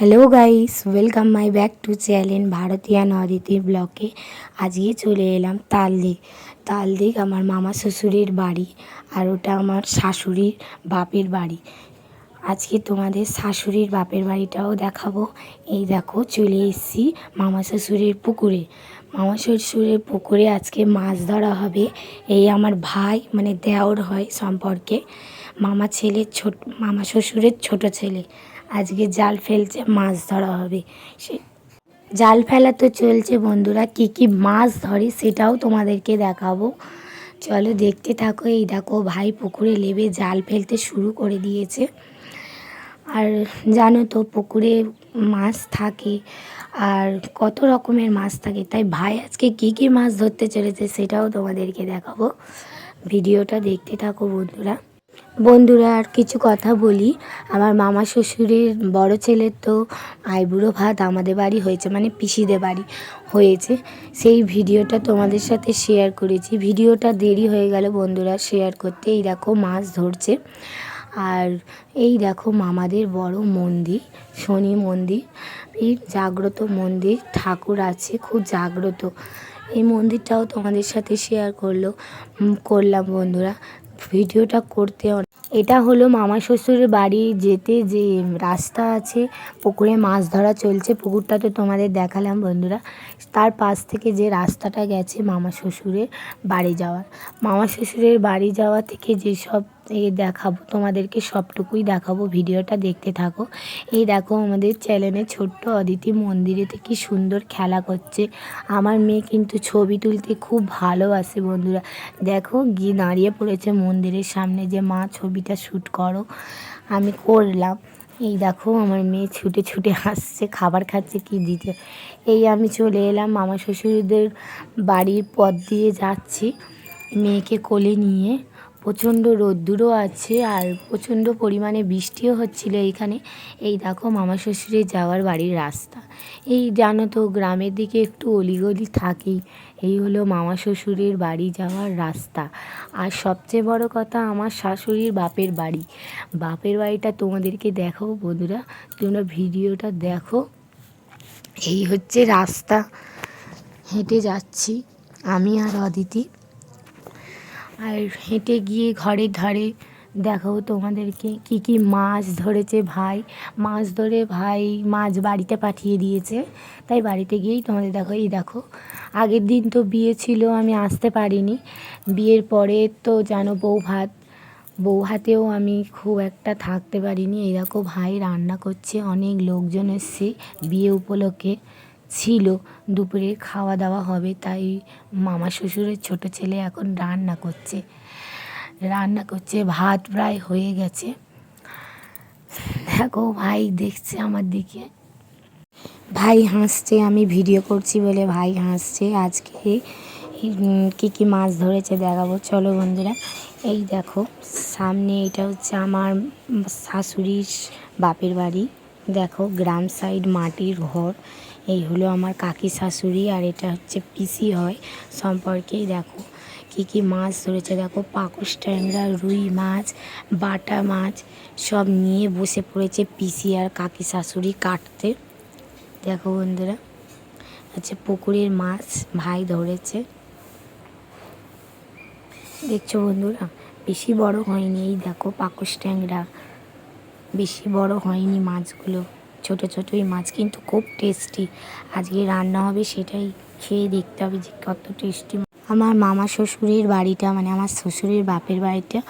Hello guys welcome my back to channel ভারতীয় নদিতি ব্লকে আজকে চলে এলাম তালদিক তালদিক আমার মামা শ্বশুরের বাড়ি আর ওটা আমার শাশুড়ির বাপের বাড়ি আজকে তোমাদের শাশুড়ির বাপের বাড়িটাও দেখাবো এই দেখো চলে এসেছি মামা শ্বশুরের পুকুরে মামা শ্বশুরের পুকুরে আজকে মাছ ধরা হবে এই আমার ভাই মানে দেওর হয় সম্পর্কে মামা ছেলের ছোট মামা শ্বশুরের ছোট ছেলে আজকে জাল ফেলছে, মাছ ধরা হবে। সে জাল ফেলা তো চলছে বন্ধুরা, কী কী মাছ ধরে সেটাও তোমাদেরকে দেখাবো। চলো দেখতে থাকো, এই দেখো ভাই পুকুরে নেবে জাল ফেলতে শুরু করে দিয়েছে। আর জানো তো পুকুরে মাছ থাকে, আর কত রকমের মাছ থাকে। তাই ভাই আজকে কী কী মাছ ধরতে চলেছে সেটাও তোমাদেরকে দেখাবো। ভিডিওটা দেখতে থাকো বন্ধুরা। বন্ধুরা, আর কিছু কথা বলি। আমার মামা শ্বশুরের বড় ছেলের তো আইবুড়ো ভাত আমাদের বাড়ি হয়েছে মানে পিসিদের বাড়ি হয়েছে। সেই ভিডিওটা তোমাদের সাথে শেয়ার করেছি। ভিডিওটা দেরি হয়ে গেল বন্ধুরা শেয়ার করতে। এই দেখো, মাছ ধরছে। আর এই দেখো, মামাদের বড় মন্দির, শনি মন্দির। এই জাগ্রত মন্দির, ঠাকুর আছে, খুব জাগ্রত। এই মন্দিরটাও তোমাদের সাথে শেয়ার করল করলাম বন্ধুরা। ভিডিওটা করতে এটা হলো মামা শ্বশুরের বাড়ি যেতে যে রাস্তা আছে, পুকুরে মাছ ধরা চলছে। পুকুরটা তো তোমাদের দেখালাম বন্ধুরা। তার পাশ থেকে যে রাস্তাটা গেছে মামা শ্বশুরের বাড়ি যাওয়ার। মামা শ্বশুরের বাড়ি যাওয়া থেকে যেসব এ দেখাবো, তোমাদেরকে সবটুকুই দেখাবো, ভিডিওটা দেখতে থাকো। এই দেখো আমাদের চ্যানেলে ছোট্ট অদিতি মন্দিরেতে কি সুন্দর খেলা করছে। আমার মেয়ে কিন্তু ছবি তুলতে খুব ভালোবাসে বন্ধুরা। দেখো গিয়ে দাঁড়িয়ে পড়েছে মন্দিরের সামনে যে মা ছবিটা শ্যুট করো। আমি করলাম। এই দেখো আমার মেয়ে ছুটে ছুটে আসছে, খাবার খাচ্ছে, কি দিতে। এই আমি চলে এলাম মামা শ্বশুরদের বাড়ির পথ দিয়ে যাচ্ছি। মেয়েকে কোলে নিয়ে প্রচণ্ড রোদ্দুরও আছে আর প্রচণ্ড পরিমাণে বৃষ্টিও হচ্ছিল এইখানে এই দেখো মামা শ্বশুরে যাওয়ার বাড়ির রাস্তা। এই জানো তো গ্রামের দিকে একটু অলিগলি থাকেই। এই হলো মামা শ্বশুরের বাড়ি যাওয়ার রাস্তা। আর সবচেয়ে বড় কথা আমার শাশুড়ির বাপের বাড়ি। বাপের বাড়িটা তোমাদেরকে দেখো বন্ধুরা, তোমরা ভিডিওটা দেখো। এই হচ্ছে রাস্তা। হেঁটে যাচ্ছি আমি আর অদিতি। আর হেঁটে গিয়ে ঘরের ধারে দেখাবো তোমাদেরকে কি কি মাছ ধরেছে ভাই। মাছ ধরে ভাই মাছ বাড়িতে পাঠিয়ে দিয়েছে। তাই বাড়িতে গিয়েই তোমাদের দেখো, এই দেখো, আগের দিন তো বিয়ে ছিল, আমি আসতে পারিনি। বিয়ের পরে তো জানো বউ ভাত, বউ হাতেও আমি খুব একটা থাকতে পারিনি। এই দেখো ভাই রান্না করছে, অনেক লোকজন এসছে বিয়ে উপলক্ষে। ছিল, দুপুরে খাওয়া দাওয়া হবে, তাই মামা শ্বশুরের ছোট ছেলে এখন রান্না করছে। রান্না করছে, ভাত প্রায় হয়ে গেছে। দেখো ভাই দেখছে আমার দিকে। ভাই হাসছে, আমি ভিডিও করছি বলে ভাই হাসছে। আজকে কি কি মাছ ধরেছে দেখাবো। চলো বন্ধুরা, এই দেখো, সামনে এটা হচ্ছে আমার শাশুড়ির বাপের বাড়ি। দেখো, গ্রাম সাইড মাটির ঘর। এই হলো আমার কাকি শাশুড়ি আর এটা হচ্ছে পিসি হয় সম্পর্কেই দেখো কি কি মাছ ধরেছে, দেখো পাকুস ট্যাংরা, রুই মাছ, বাটা মাছ, সব নিয়ে বসে পড়েছে পিসি আর কাকি শাশুড়ি কাটতে। দেখো বন্ধুরা, হচ্ছে পুকুরের মাছ ভাই ধরেছে। দেখছ বন্ধুরা, বেশি বড় হয়নি, এই দেখো পাকুস ট্যাংরা, বেশি বড় হয়নি মাছগুলো। ছোট ছোটই মাছ, কিন্তু খুব টেস্টি আজকে রান্না হবে সেটাই খেয়ে দেখতে হবে যে কত টেস্টি আমার মামা শ্বশুরের বাড়িটা মানে আমার শ্বশুরের বাপের বাড়িটা,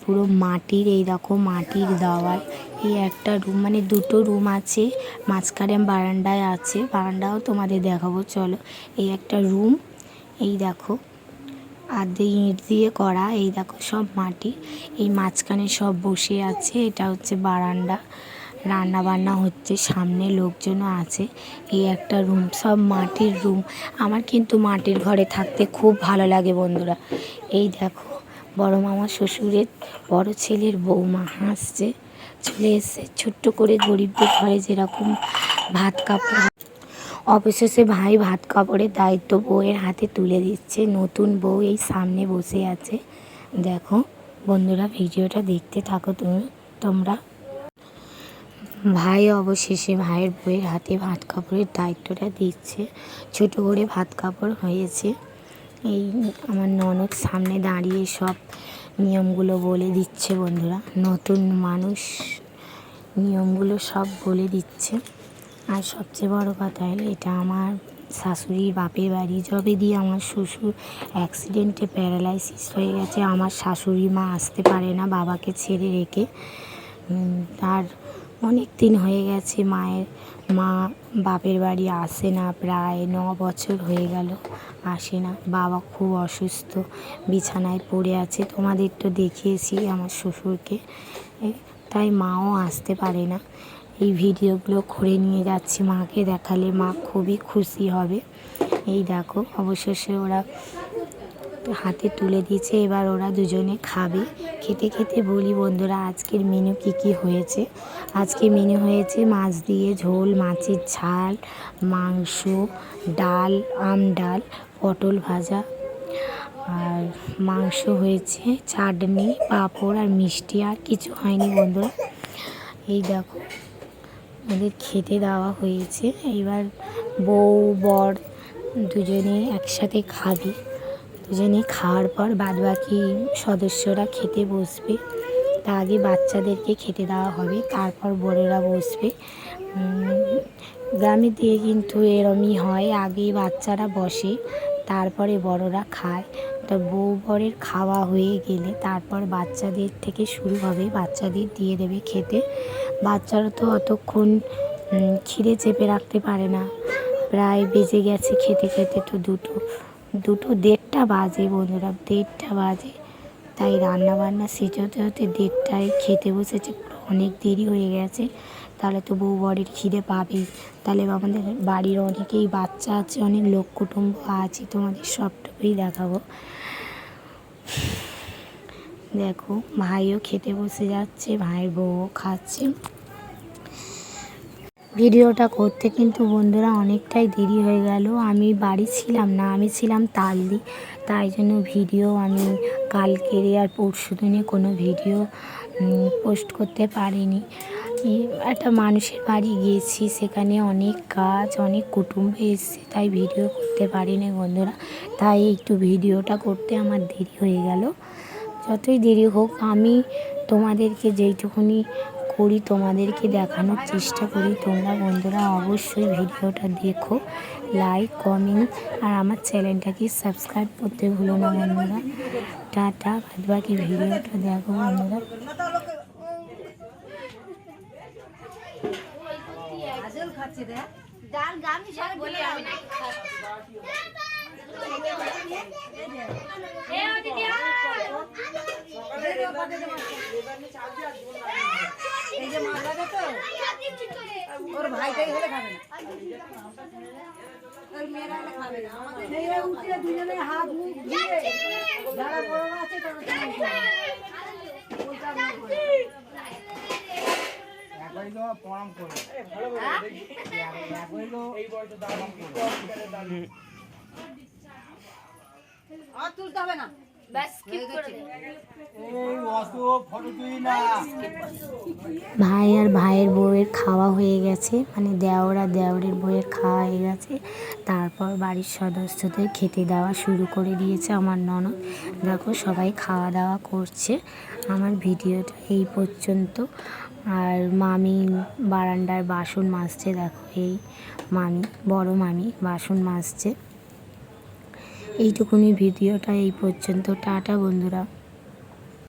পুরো মাটির, এই রকম মাটির দেওয়ায় এই একটা রুম মানে দুটো রুম আছে, মাঝখানে বারান্দায় আছে। বারান্দাও তোমাদের দেখাবো, চলো। এই একটা রুম এই দেখো। আর দিয়ে ইঁট দিয়ে করা, এই দেখো সব মাটি। এই মাঝখানে সব বসে আছে, এটা হচ্ছে বারান্দা। রান্না বান্না হচ্ছে, সামনে লোকজনও আছে। এই একটা রুম সব মাটির রুম আমার কিন্তু মাটির ঘরে থাকতে খুব ভালো লাগে বন্ধুরা। এই দেখো, বড় মামা শ্বশুরের, বড় ছেলের বৌমা হাসছে। চলে এসছে, ছোট্ট করে গরিবদের ঘরে যেরকম ভাত কাপড়। অবশেষে ভাই ভাত কাপড়ের দায়িত্ব বউয়ের হাতে তুলে দিচ্ছে। নতুন বউ এই সামনে বসে আছে। দেখো, বন্ধুরা, ভিডিওটা দেখতে থাকো তুমি, তোমরা। ভাই অবশেষে ভাইয়ের বইয়ের হাতে ভাত কাপড়ের দায়িত্বটা দিচ্ছে। ছোট করে ভাত কাপড় হয়েছে। এই আমার ননদ সামনে দাঁড়িয়ে সব নিয়মগুলো বলে দিচ্ছে বন্ধুরা। নতুন মানুষ নিয়মগুলো সব বলে দিচ্ছে। আর সবচেয়ে বড় কথা হলো, এটা আমার শাশুড়ির বাপের বাড়ি। যবে দিয়ে আমার শ্বশুর অ্যাক্সিডেন্টে প্যারালাইসিস হয়ে গেছে, আমার শাশুড়ি মা আসতে পারে না বাবাকে ছেড়ে রেখে। আর অনেক দিন হয়ে গেছে, মায়ের, মা বাপের বাড়ি আসে না, প্রায় ন বছর হয়ে গেল আসে না। বাবা খুব অসুস্থ, বিছানায় পড়ে আছে। তোমাদের তো দেখিয়েছি আমার শ্বশুরকে। তাই মাও আসতে পারে না। এই ভিডিওগুলো করে নিয়ে যাচ্ছি মাকে দেখালে মা খুবই খুশি হবে। এই দেখো, অবশেষে ওরা হাতে তুলে দিয়েছে, এবার ওরা দুজনে খাবে। খেতে খেতে বলি, বন্ধুরা, আজকের মেনু কি কি হয়েছে? আজকে মেনু হয়েছে মাছ দিয়ে ঝোল, মাছের ঝাল, মাংস, ডাল, আম ডাল, পটল ভাজা। আর মাংস হয়েছে চাটনি, পাঁপড় আর মিষ্টি, আর কিছু হয়নি বন্ধুরা। এই দেখো, ওদের খেতে দেওয়া হয়েছে। এবার বউ, বর দুজনে একসাথে খাবি। দুজনে খাওয়ার পর বাদবাকি সদস্যরা খেতে বসবে। তা আগে বাচ্চাদেরকে খেতে দেওয়া হবে, তারপর বড়েরা বসবে। গ্রামের দিকে কিন্তু এরমই হয় আগে বাচ্চারা বসে, তারপরে বড়রা খায়। তা বউ বরের খাওয়া হয়ে গেলে তারপর বাচ্চাদের থেকে শুরু হবে, বাচ্চাদের দিয়ে দেবে খেতে। বাচ্চারা তো অতক্ষণ খিদে চেপে রাখতে পারে না। প্রায় বেজে গেছে খেতে খেতে তো দুটো। দুটো দেড়টা বাজে বন্ধুরা, দেড়টা বাজে। তাই রান্না বান্না শেষ হতে হতে দেড়টায় খেতে বসেছে অনেক দেরি হয়ে গেছে। তাহলে তো বউ বরের খিদে পাবেই। তাহলে আমাদের বাড়ির অনেকেই বাচ্চা আছে, অনেক লোক কুটুম্ব আছে, তোমাদের সবটুকুই দেখাবো। দেখো, ভাইও খেতে বসে যাচ্ছে, ভাইয়ের বউও খাচ্ছে। ভিডিওটা করতে কিন্তু বন্ধুরা অনেকটাই দেরি হয়ে গেল। আমি বাড়ি ছিলাম না, আমি ছিলাম তালদি। তাই জন্য ভিডিও আমি কালকের আর পরশু দিনে কোনো ভিডিও পোস্ট করতে পারিনি। একটা মানুষের বাড়ি গিয়েছি, সেখানে অনেক কাজ, অনেক কুটুম্ব এসছে, তাই ভিডিও করতে পারিনি বন্ধুরা। তাই একটু ভিডিওটা করতে আমার দেরি হয়ে গেল। যতই দেরি হোক, আমি তোমাদেরকে যেইটুকুনি করি, তোমাদেরকে দেখানোর চেষ্টা করি। তোমরা বন্ধুরা অবশ্যই ভিডিওটা দেখো লাইক কমেন্ট আর আমার চ্যানেলটাকে সাবস্ক্রাইব করতে ভুলো না বন্ধুরা। টাটা বাদ বাকি ভিডিওটা দেখো বন্ধুরা। ডাল গামি বলি আমি না এ ও দিদি এই যে মাছ ভাজা তো ওর ভাইটাই হলে খাবে না ওর মেয়েরা হলে খাবে না আমাদের মেয়েরা উঠে দুজনে হাত মুখ দিয়ে যারা বড় আছে তারা সবাই খাবে। ওটা আমি করি। একবারই তো প্রণাম করো একবারই তো প্রণাম করো আর তুলতে হবে না। ভাই আর ভাইয়ের বউয়ের খাওয়া হয়ে গেছে। মানে দেওর আর দেওরের বউয়ের খাওয়া হয়ে গেছে। তারপর বাড়ির সদস্যদের খেতে দেওয়া শুরু করে দিয়েছে আমার ননদ। দেখো সবাই খাওয়া দাওয়া করছে। আমার ভিডিওটা এই পর্যন্ত। আর মামি বারান্দার বাসন মাজছে দেখো এই মামি বড় মামি বাসন মাজছে। এইটুকুনি ভিডিওটা এই পর্যন্ত। টাটা বন্ধুরা।